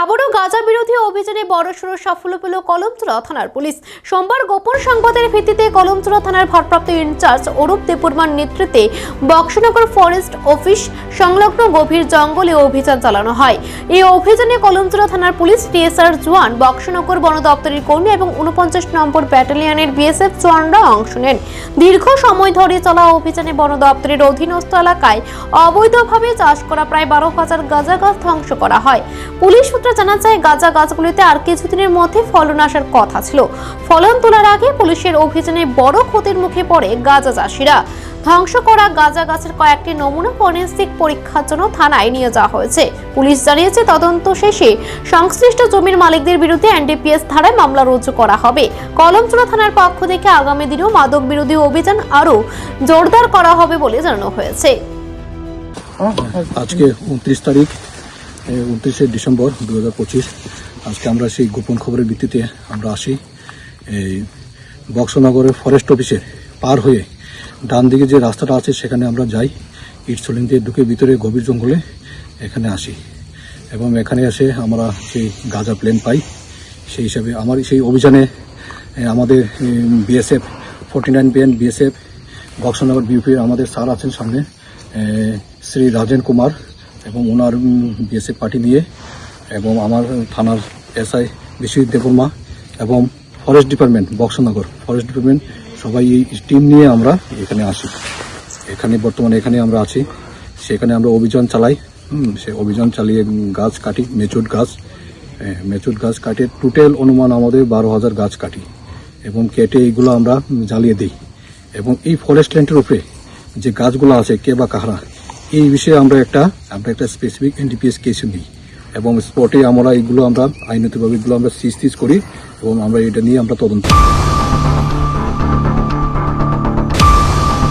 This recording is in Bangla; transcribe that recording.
আবারও গাঁজা বিরোধী অভিযানে বড়সড় সাফল্য পেল কলমচুরা থানার পুলিশ। সোমবার গোপন সংবাদের ভিত্তিতে কলমচুরা থানার ভারপ্রাপ্ত ইনচার্জ অরূপ দেববর্মার নেতৃত্বে বক্সনগর ফরেস্ট অফিস সংলগ্ন গভীর জঙ্গলে অভিযান চালানো হয়। এই অভিযানে কলমচুরা থানার পুলিশ টিএসআর জওয়ান, বক্সনগর বন দপ্তরের কর্মী এবং উনপঞ্চাশ নম্বর ব্যাটালিয়নের বিএসএফ জওয়ানরা অংশ নেন। দীর্ঘ সময় ধরে চলা অভিযানে বন দপ্তরের অধীনস্থ এলাকায় অবৈধভাবে চাষ করা প্রায় বারো হাজার গাঁজা গাছ ধ্বংস করা হয়। পুলিশ সূত্রে জানা যায়, গাঁজা গাছগুলিতে আর কিছুদিনের মধ্যে ফলন আসার কথা ছিল। ফলন তোলার আগে পুলিশের অভিযানে বড় ক্ষতির মুখে পড়ে গাঁজা চাষিরা। ধ্বংস করা গাঁজা গাছের কয়েকটি নমুনা ফরেন্সিক পরীক্ষার জন্য থানায় নিয়ে যাওয়া হয়েছে। পুলিশ জানিয়েছে, তদন্ত শেষে সংশ্লিষ্ট জমির মালিকদের বিরুদ্ধে এনডিপিএস ধারায় মামলা রুজু করা হবে। কলমচুরা থানার পক্ষ থেকে আগামী দিনেও মাদক বিরোধী অভিযান আরও জোরদার করা হবে বলে জানানো হয়েছে। আজকে উনত্রিশ তারিখ উনত্রিশে ডিসেম্বর দু হাজার পঁচিশ। আজকে আমরা সেই গোপন খবরের ভিত্তিতে আমরা আসি। এই বক্সনগরের ফরেস্ট অফিসের পার হয়ে ডান দিকে যে রাস্তাটা আছে, সেখানে আমরা যাই। ইটসলিং দিয়ে ঢুকে ভিতরে গভীর জঙ্গলে এখানে আসি। এবং এখানে এসে আমরা সেই গাজা প্লেন পাই। সেই হিসাবে আমার সেই অভিযানে আমাদের BSF, forty nine PN BSF, Boxanagar বিউপির আমাদের স্যার আছেন সামনে। শ্রী রাজেন কুমার এবং ওনার বিএসএফ পার্টি দিয়ে এবং আমার থানার এসআই বিশ্বজিৎ দেবর্মা এবং forest department, Boxanagar forest department, সবাই এই টিম নিয়ে আমরা এখানে আসি। এখানে বর্তমানে এখানে আমরা আছি। সেখানে আমরা অভিযান চালাই। সে অভিযান চালিয়ে গাছ কাটি, মেচুর গাছ মেচুর গাছ কাটে। টোটাল অনুমান আমাদের বারো হাজার গাছ কাটি এবং কেটে এইগুলো আমরা জ্বালিয়ে দিই। এবং এই ফরেস্ট ল্যান্ডের উপরে যে গাছগুলো আছে, কে বা কাহারা এই বিষয়ে আমরা একটা আমরা একটা স্পেসিফিক এনডিপিএস কেস নিই এবং স্পটে আমরা এগুলো আমরা আইনতভাবে এগুলো আমরা সিজ করি এবং আমরা এটা নিয়ে আমরা তদন্ত করি।